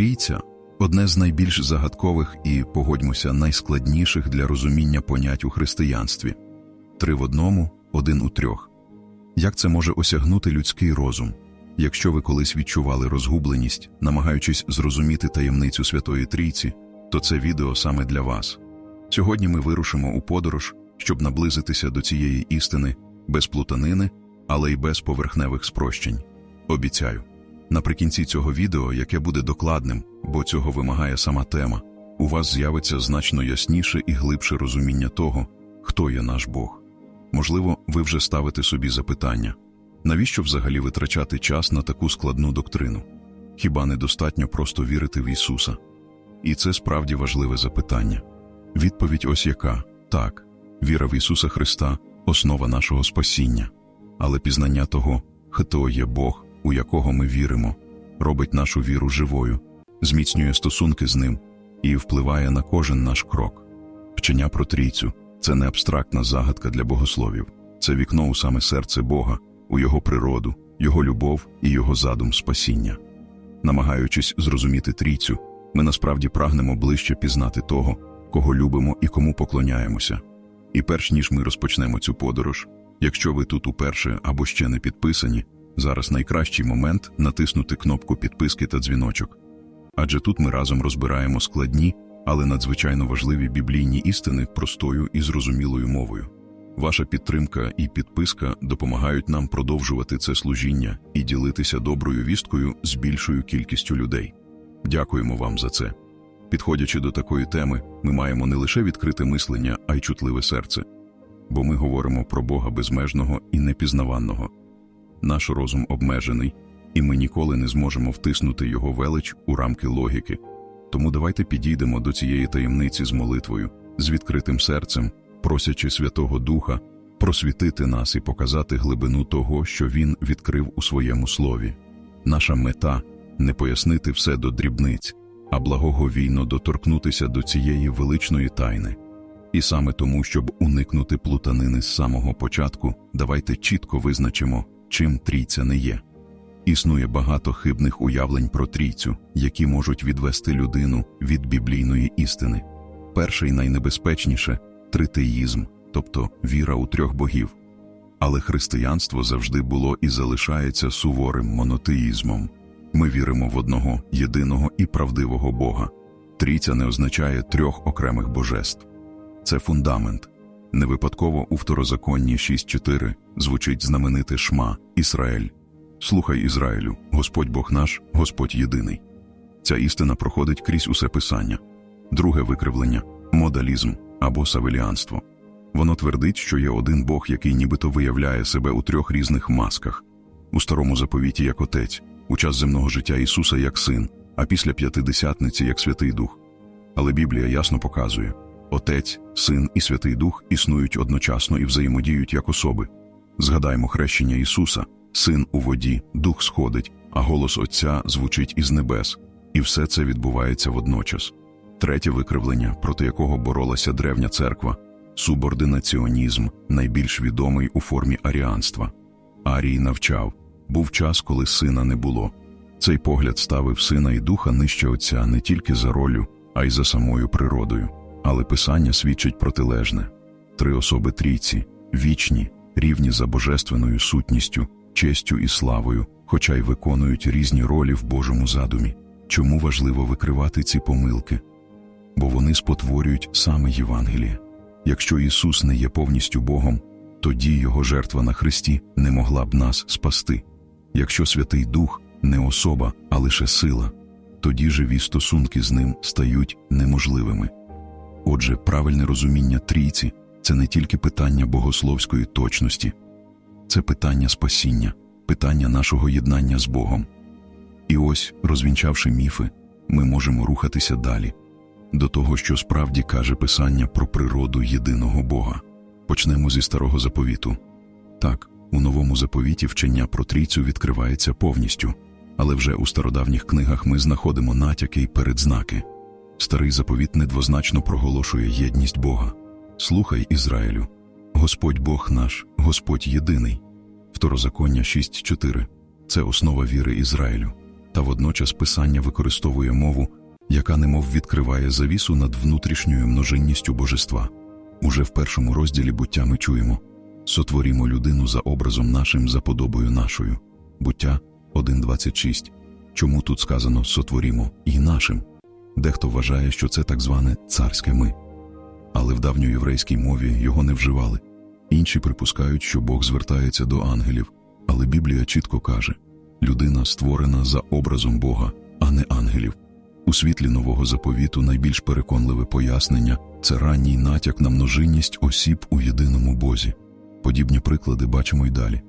Трійця одне з найбільш загадкових і, погодьмося, найскладніших для розуміння понять у християнстві три в одному, один у трьох. Як це може осягнути людський розум? Якщо ви колись відчували розгубленість, намагаючись зрозуміти таємницю Святої Трійці, то це відео саме для вас. Сьогодні ми вирушимо у подорож, щоб наблизитися до цієї істини без плутанини, але й без поверхневих спрощень. Обіцяю. Наприкінці цього відео, яке буде докладним, бо цього вимагає сама тема, у вас з'явиться значно ясніше і глибше розуміння того, хто є наш Бог. Можливо, ви вже ставите собі запитання, навіщо взагалі витрачати час на таку складну доктрину? Хіба недостатньо просто вірити в Ісуса? І це справді важливе запитання. Відповідь ось яка так, віра в Ісуса Христа основа нашого спасіння, але пізнання того, хто є Бог, у якого ми віримо, робить нашу віру живою, зміцнює стосунки з ним і впливає на кожен наш крок. Вчення про трійцю це не абстрактна загадка для богословів, це вікно у саме серце Бога, у Його природу, Його любов і Його задум спасіння. Намагаючись зрозуміти трійцю, ми насправді прагнемо ближче пізнати того, кого любимо і кому поклоняємося. І перш ніж ми розпочнемо цю подорож, якщо ви тут уперше або ще не підписані, зараз найкращий момент натиснути кнопку підписки та дзвіночок. Адже тут ми разом розбираємо складні, але надзвичайно важливі біблійні істини простою і зрозумілою мовою. Ваша підтримка і підписка допомагають нам продовжувати це служіння і ділитися доброю вісткою з більшою кількістю людей. Дякуємо вам за це. Підходячи до такої теми, ми маємо не лише відкрите мислення, а й чутливе серце, бо ми говоримо про Бога безмежного і непізнаванного. Наш розум обмежений, і ми ніколи не зможемо втиснути його велич у рамки логіки. Тому давайте підійдемо до цієї таємниці з молитвою, з відкритим серцем, просячи Святого Духа просвітити нас і показати глибину того, що Він відкрив у своєму слові. Наша мета не пояснити все до дрібниць, а благоговійно доторкнутися до цієї величної тайни. І саме тому, щоб уникнути плутанини з самого початку, давайте чітко визначимо, чим трійця не є. Існує багато хибних уявлень про трійцю, які можуть відвести людину від біблійної істини. Перший найнебезпечніше тритеїзм, тобто віра у трьох богів. Але християнство завжди було і залишається суворим монотеїзмом. Ми віримо в одного єдиного і правдивого Бога. Трійця не означає трьох окремих божеств. Це фундамент. Не випадково у второзаконні 6.4 звучить знамените Шма Ізраїль. Слухай Ізраїлю, Господь Бог наш, Господь єдиний. Ця істина проходить крізь усе писання. Друге викривлення модалізм або савеліанство. Воно твердить, що є один Бог, який нібито виявляє себе у трьох різних масках у старому заповіті як Отець, у час земного життя Ісуса як Син, а після п'ятидесятниці як Святий Дух. Але Біблія ясно показує Отець, Син і Святий Дух існують одночасно і взаємодіють як особи. Згадаймо хрещення Ісуса, Син у воді, Дух сходить, а голос Отця звучить із небес, і все це відбувається водночас. Третє викривлення, проти якого боролася древня церква субординаціонізм, найбільш відомий у формі аріанства. Арій навчав був час, коли сина не було. Цей погляд ставив сина і духа нижче Отця не тільки за ролю, а й за самою природою. Але Писання свідчить протилежне три особи трійці, вічні, рівні за божественною сутністю, честю і славою, хоча й виконують різні ролі в Божому задумі. Чому важливо викривати ці помилки? Бо вони спотворюють саме Євангеліє. Якщо Ісус не є повністю Богом, тоді Його жертва на Христі не могла б нас спасти. Якщо Святий Дух не особа, а лише сила, тоді живі стосунки з ним стають неможливими. Отже, правильне розуміння трійці це не тільки питання богословської точності, це питання спасіння, питання нашого єднання з Богом. І ось, розвінчавши міфи, ми можемо рухатися далі, до того, що справді каже Писання про природу єдиного Бога. Почнемо зі старого заповіту. Так, у новому заповіті вчення про трійцю відкривається повністю, але вже у стародавніх книгах ми знаходимо натяки й передзнаки. Старий заповіт недвозначно проголошує єдність Бога. Слухай Ізраїлю, Господь Бог наш, Господь єдиний. Второзаконня 6.4 це основа віри Ізраїлю. та водночас Писання використовує мову, яка немов відкриває завісу над внутрішньою множинністю божества. Уже в першому розділі буття ми чуємо сотворімо людину за образом нашим, за подобою нашою. Буття 1.26. Чому тут сказано сотворімо і нашим? Дехто вважає, що це так зване царське ми. Але в давньоєврейській мові його не вживали. Інші припускають, що Бог звертається до ангелів, але Біблія чітко каже людина створена за образом Бога, а не ангелів. У світлі нового заповіту найбільш переконливе пояснення це ранній натяк на множинність осіб у єдиному Бозі. Подібні приклади бачимо й далі.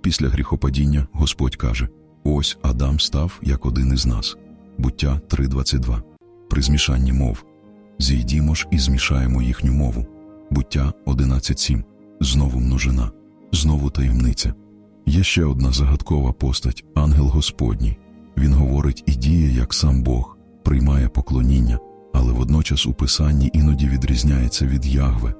Після гріхопадіння Господь каже: Ось Адам став як один із нас. Буття 3.22. При змішанні мов. Зійдімо ж і змішаємо їхню мову. Буття 11.7. Знову множина, знову таємниця. Є ще одна загадкова постать ангел Господній. Він говорить і діє, як сам Бог, приймає поклоніння, але водночас у Писанні іноді відрізняється від Ягве.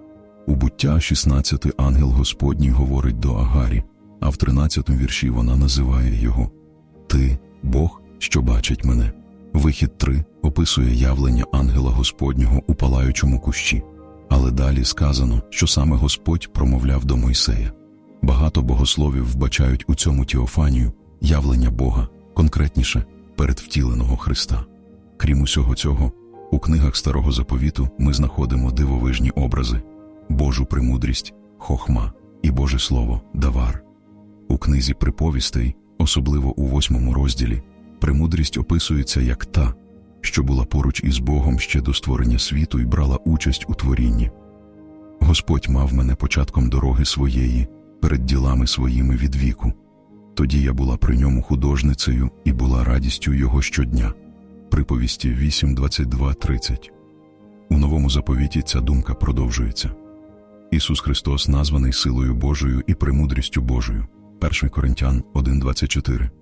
У буття 16 ангел Господній говорить до Агарі, а в 13 вірші вона називає його Ти, Бог, що бачить мене. Вихід 3 описує явлення ангела Господнього у палаючому кущі, але далі сказано, що саме Господь промовляв до Мойсея. Багато богословів вбачають у цьому Тіофанію явлення Бога, конкретніше передвтіленого Христа. Крім усього цього, у книгах Старого Заповіту ми знаходимо дивовижні образи, Божу премудрість, хохма і Боже Слово давар. У книзі приповістей, особливо у восьмому розділі, премудрість описується як та, що була поруч із Богом ще до створення світу і брала участь у творінні. Господь мав мене початком дороги своєї, перед ділами своїми від віку. Тоді я була при ньому художницею і була радістю його щодня. Приповісті 8, 22, 30. У новому заповіті ця думка продовжується. Ісус Христос названий силою Божою і премудрістю Божою. 1 Коринтян 1.24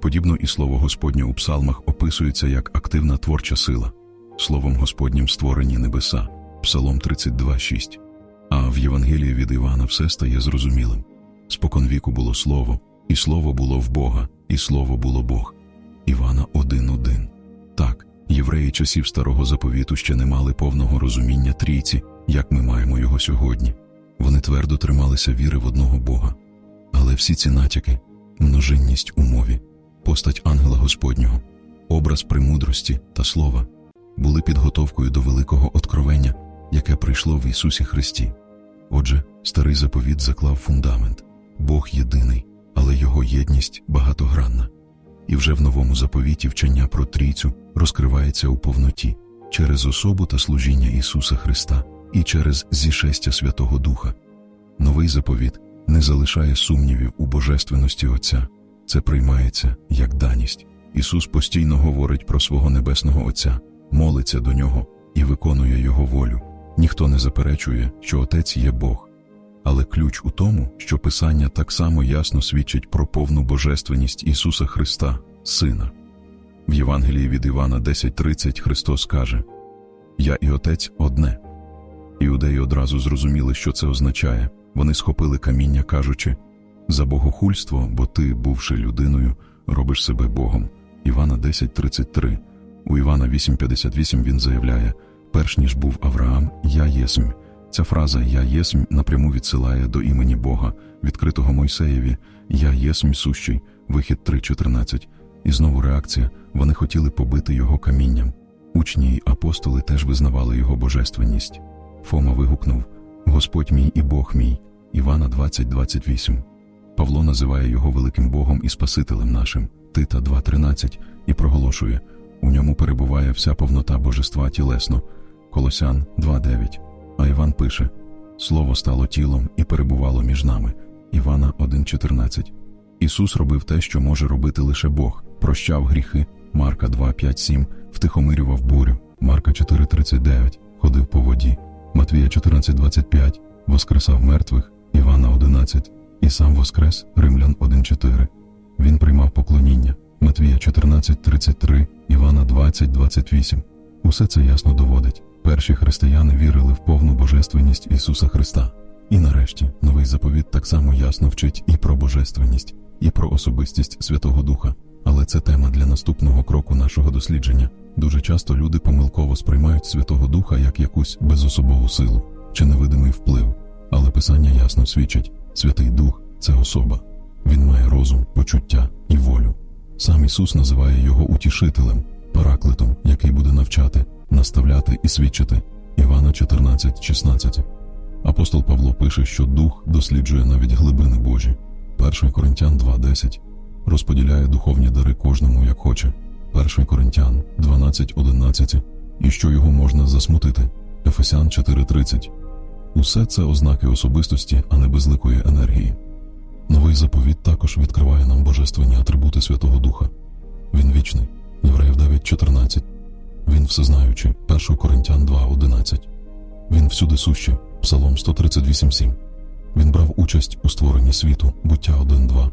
Подібно і слово Господнє у псалмах описується як активна творча сила, словом Господнім створені небеса, Псалом 32.6. А в Євангелії від Івана все стає зрозумілим. Споконвіку було слово, і слово було в Бога, і слово було Бог. Івана 1.1 Так, євреї часів старого заповіту ще не мали повного розуміння трійці, як ми маємо його сьогодні. Вони твердо трималися віри в одного Бога. Але всі ці натяки, множинність у мові, постать ангела Господнього, образ премудрості та слова були підготовкою до великого откровення, яке прийшло в Ісусі Христі. Отже, старий заповіт заклав фундамент Бог єдиний, але Його єдність багатогранна. І вже в новому заповіті вчення про трійцю розкривається у повноті через особу та служіння Ісуса Христа і через зішестя Святого Духа. Новий заповіт не залишає сумнівів у божественності Отця, це приймається як даність. Ісус постійно говорить про свого Небесного Отця, молиться до Нього і виконує Його волю. Ніхто не заперечує, що Отець є Бог. Але ключ у тому, що Писання так само ясно свідчить про повну божественність Ісуса Христа, Сина. В Євангелії від Івана 10.30 Христос каже: Я і Отець одне. Іудеї одразу зрозуміли, що це означає. Вони схопили каміння, кажучи за богохульство, бо ти, бувши людиною, робиш себе Богом. Івана 10.33. У Івана 8.58 він заявляє: перш ніж був Авраам, я єсмь. Ця фраза Я єсмь напряму відсилає до імені Бога, відкритого Мойсеєві, Я єсмь сущий, вихід 3.14. І знову реакція вони хотіли побити його камінням. Учні й апостоли теж визнавали його божественність. Фома вигукнув Господь мій і Бог мій. Івана 20.28. Павло називає його великим Богом і Спасителем нашим, Тита 2.13, і проголошує у ньому перебуває вся повнота божества тілесно, Колосян 2.9. А Іван пише Слово стало тілом і перебувало між нами. Івана 1.14. Ісус робив те, що може робити лише Бог, прощав гріхи, Марка 2.5.7, втихомирював бурю, Марка 4.39, ходив по воді, Матвія 14.25, воскресав мертвих, Івана 11, і сам воскрес, Римлян 1.4. Він приймав поклоніння, Матвія 14.33, Івана 20.28. Усе це ясно доводить. Перші християни вірили в повну божественність Ісуса Христа. І нарешті новий заповіт так само ясно вчить і про божественність, і про особистість Святого Духа. Але це тема для наступного кроку нашого дослідження. Дуже часто люди помилково сприймають Святого Духа як якусь безособову силу чи невидимий вплив. Але Писання ясно свідчить: Святий Дух це особа. Він має розум, почуття і волю. Сам Ісус називає його утішителем, параклетом, який буде навчати, наставляти і свідчити. Івана 14,16. Апостол Павло пише, що Дух досліджує навіть глибини Божі. 1 Коринтян 2,10 розподіляє духовні дари кожному як хоче. 1 Коринтян 12.11 і що його можна засмутити. Ефесян 4.30 Усе це ознаки особистості, а не безликої енергії. Новий заповіт також відкриває нам божественні атрибути Святого Духа. Він вічний, Євреїв 9.14. Він всезнаючий, 1 Коринтян 2.11. Він всюди сущий, Псалом 138.7. Він брав участь у створенні світу, буття 1.2.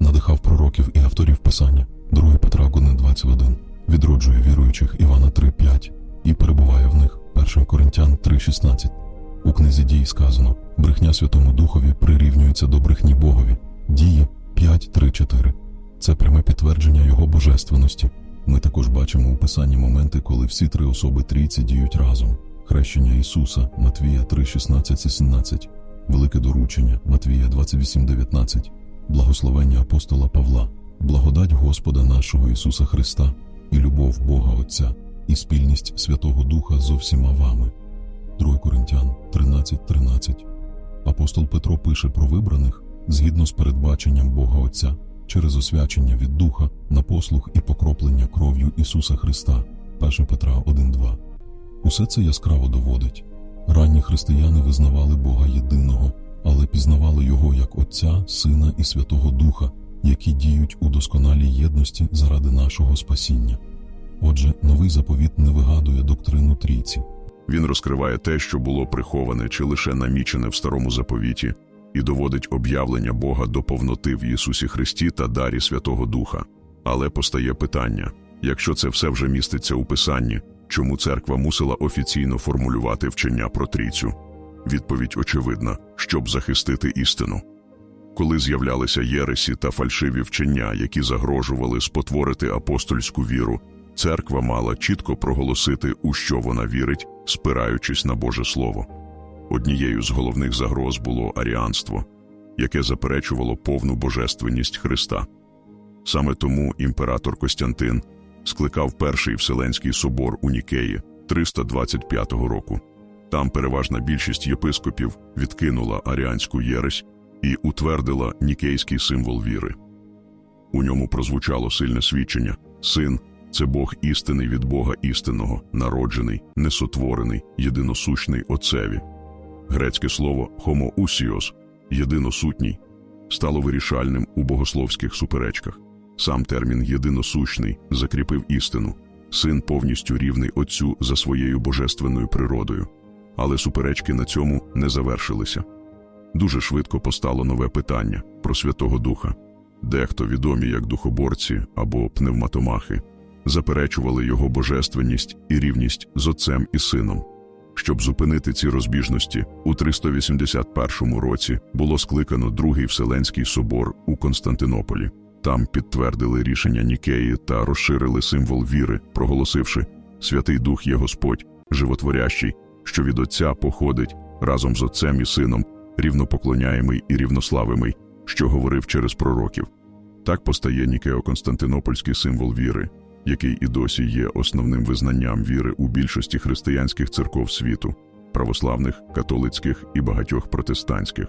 Надихав пророків і авторів Писання, 2 Петра 1.21. Відроджує віруючих Івана 3.5 і перебуває в них, 1 Коринтян 3.16. У книзі дій сказано: брехня Святому Духові прирівнюється до брехні Богові. Дії 5.3.4. Це пряме підтвердження його божественності. Ми також бачимо у писанні моменти, коли всі три особи трійці діють разом: хрещення Ісуса, Матвія 3.16-17, велике доручення, Матвія 28.19, благословення апостола Павла, благодать Господа нашого Ісуса Христа і любов Бога Отця, і спільність Святого Духа зо всіма вами. 2 Коринтян 13.13. Апостол Петро пише про вибраних згідно з передбаченням Бога Отця через освячення від Духа на послух і покроплення кров'ю Ісуса Христа 1 Петра 1.2. Усе це яскраво доводить. Ранні християни визнавали Бога єдиного, але пізнавали Його як Отця, Сина і Святого Духа, які діють у досконалій єдності заради нашого спасіння. Отже, новий заповіт не вигадує доктрину трійці. Він розкриває те, що було приховане чи лише намічене в старому заповіті, і доводить об'явлення Бога до повноти в Ісусі Христі та дарі Святого Духа. Але постає питання: якщо це все вже міститься у Писанні, чому церква мусила офіційно формулювати вчення про трійцю? Відповідь очевидна, щоб захистити істину. Коли з'являлися єресі та фальшиві вчення, які загрожували спотворити апостольську віру, церква мала чітко проголосити, у що вона вірить, спираючись на Боже Слово. Однією з головних загроз було аріанство, яке заперечувало повну божественність Христа. Саме тому імператор Костянтин скликав перший Вселенський собор у Нікеї 325 року. Там переважна більшість єпископів відкинула аріанську єресь і утвердила нікейський символ віри. У ньому прозвучало сильне свідчення: син це Бог істинний від Бога істинного, народжений, несотворений, єдиносущний Отцеві. Грецьке слово «хомоусіос» єдиносутній стало вирішальним у богословських суперечках. Сам термін єдиносущний закріпив істину, син повністю рівний Отцю за своєю божественною природою. Але суперечки на цьому не завершилися. Дуже швидко постало нове питання про Святого Духа. Дехто, відомі як духоборці або пневматомахи, заперечували його божественність і рівність з Отцем і Сином. Щоб зупинити ці розбіжності, у 381 році було скликано Другий Вселенський собор у Константинополі. Там підтвердили рішення Нікеї та розширили символ віри, проголосивши Святий Дух є Господь, животворящий, що від Отця походить разом з Отцем і Сином, рівнопоклоняємий і рівнославимий, що говорив через пророків. Так постає Нікео-Константинопольський символ віри, який і досі є основним визнанням віри у більшості християнських церков світу, православних, католицьких і багатьох протестантських.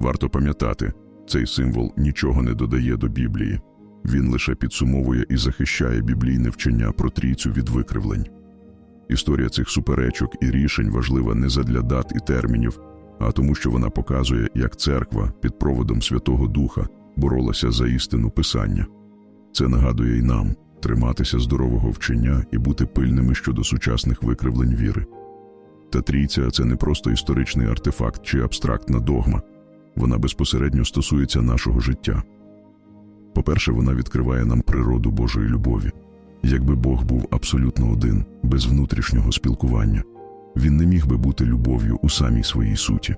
Варто пам'ятати, цей символ нічого не додає до Біблії, він лише підсумовує і захищає біблійне вчення про трійцю від викривлень. Історія цих суперечок і рішень важлива не задля дат і термінів, а тому, що вона показує, як церква під проводом Святого Духа боролася за істину Писання. Це нагадує й нам триматися здорового вчення і бути пильними щодо сучасних викривлень віри. Та трійця це не просто історичний артефакт чи абстрактна догма, вона безпосередньо стосується нашого життя. По-перше, вона відкриває нам природу Божої любові. Якби Бог був абсолютно один, без внутрішнього спілкування, він не міг би бути любов'ю у самій своїй суті.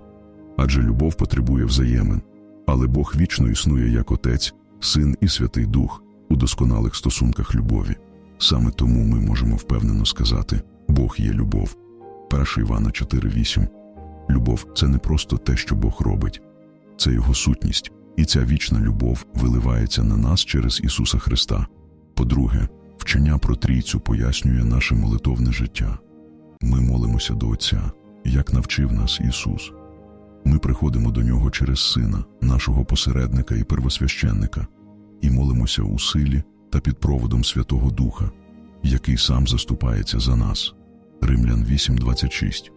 Адже любов потребує взаємин, але Бог вічно існує як Отець, Син і Святий Дух, у досконалих стосунках любові. Саме тому ми можемо впевнено сказати Бог є любов. 1 Івана 4.8 Любов це не просто те, що Бог робить, це Його сутність, і ця вічна любов виливається на нас через Ісуса Христа. По-друге, вчення про трійцю пояснює наше молитовне життя. Ми молимося до Отця, як навчив нас Ісус. Ми приходимо до Нього через Сина, нашого посередника і первосвященника, і молимося у силі та під проводом Святого Духа, який сам заступається за нас. Римлян 8.26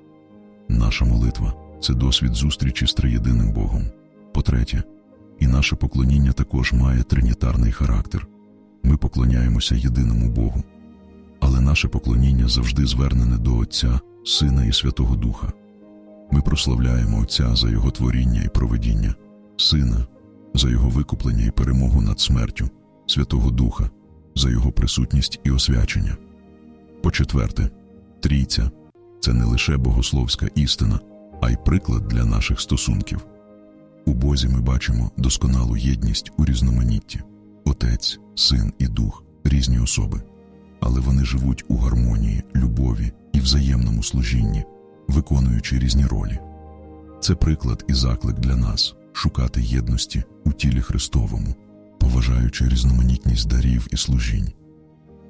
Наша молитва це досвід зустрічі з триєдиним Богом. По-третє, і наше поклоніння також має тринітарний характер. Ми поклоняємося єдиному Богу. Але наше поклоніння завжди звернене до Отця, Сина і Святого Духа. Ми прославляємо Отця за Його творіння і проведіння, Сина за Його викуплення і перемогу над смертю, Святого Духа за Його присутність і освячення. По-четверте, трійця це не лише богословська істина, а й приклад для наших стосунків. У Бозі ми бачимо досконалу єдність у різноманітті Отець, Син і Дух різні особи, але вони живуть у гармонії, любові і взаємному служінні, виконуючи різні ролі. Це приклад і заклик для нас шукати єдності у тілі Христовому, поважаючи різноманітність дарів і служінь.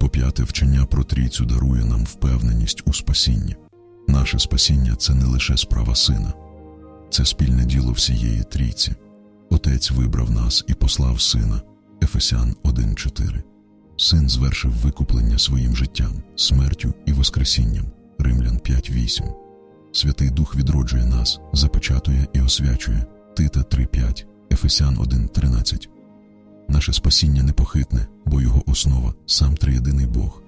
По-п'яте, вчення про трійцю дарує нам впевненість у спасінні. Наше спасіння це не лише справа сина, це спільне діло всієї трійці. Отець вибрав нас і послав сина. Ефесян 1.4. Син звершив викуплення своїм життям, смертю і воскресінням. Римлян 5.8. Святий Дух відроджує нас, запечатує і освячує. Тита 3.5. Ефесян 1.13. Наше спасіння непохитне, бо його основа сам триєдиний Бог.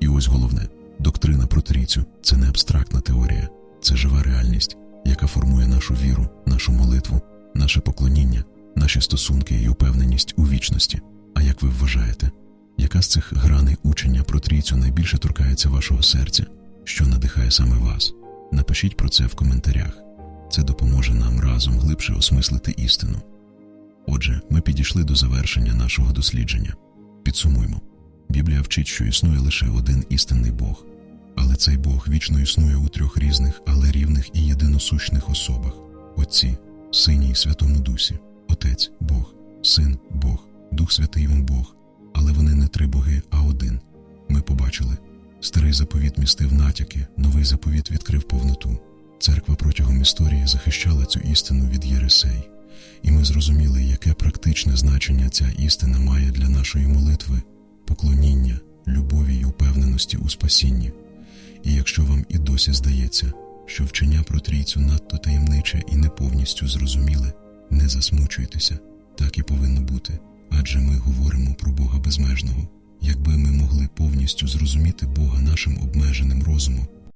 І ось головне доктрина про трійцю це не абстрактна теорія, це жива реальність, яка формує нашу віру, нашу молитву, наше поклоніння, наші стосунки і упевненість у вічності. А як ви вважаєте, яка з цих граней учення про трійцю найбільше торкається вашого серця, що надихає саме вас? Напишіть про це в коментарях. Це допоможе нам разом глибше осмислити істину. Отже, ми підійшли до завершення нашого дослідження. Підсумуймо. Біблія вчить, що існує лише один істинний Бог, але цей Бог вічно існує у трьох різних, але рівних і єдиносущних особах: Отці, Сині і Святому Дусі, Отець Бог, Син Бог, Дух Святий Він Бог, але вони не три боги, а один. Ми побачили. Старий заповіт містив натяки, новий заповіт відкрив повноту. Церква протягом історії захищала цю істину від єресей, і ми зрозуміли, яке практичне значення ця істина має для нашої молитви, поклоніння, любові й упевненості у спасінні. І якщо вам і досі здається, що вчення про трійцю надто таємниче і не повністю зрозуміле, не засмучуйтеся, так і повинно бути, адже ми говоримо про Бога безмежного. Якби ми могли повністю зрозуміти Бога нашим обмеженим розумом,